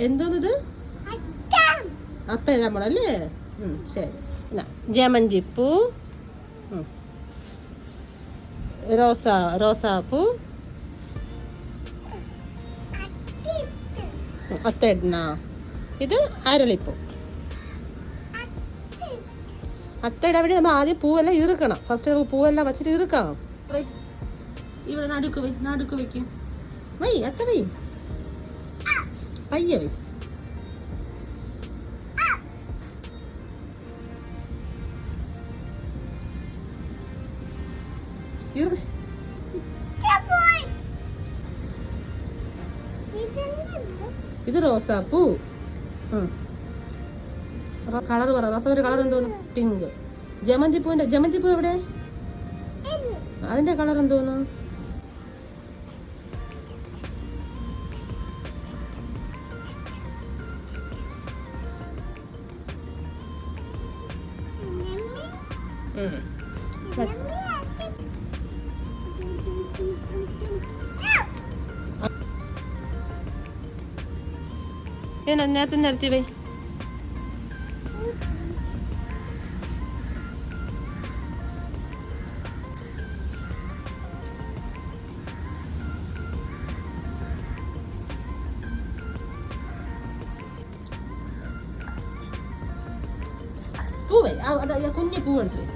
എന്തോന്നത്? അത്ത നമ്മളല്ലേ? ശരി. ജമന്തി പൂ റോസാ റോസ റോസാപ്പൂ ഉം, അത്തയിടണ ഇത് അരളിപ്പൂ. അത്തയുടെ അവിടെ നമ്മൾ ആദ്യം പൂവെല്ലാം ഇറുക്കണം. ഫസ്റ്റ് നമുക്ക് പൂവെല്ലാം വെച്ചിട്ട് ഇറുക്കാം. ഇവിടെ നടുക്ക് നടുക്ക് വയ്ക്കും വൈ അത്ത വൈ പയ്യെ വൈ ഇറു ഇത് റോസാപ്പൂ. കളർ പറ. റോസാപ്പൂവിന്റെ കളർ എന്തോന്നു? പിങ്ക്. ജമന്തിപ്പൂവിന്റെ ജമന്തിപ്പൂ എവിടെ? അതിന്റെ കളർ എന്തോന്നു? നേരത്തെ നിരത്തി വൈ പൂ വൈ ആ, അത് ആ കുഞ്ഞു പൂ എടുത്ത് വൈ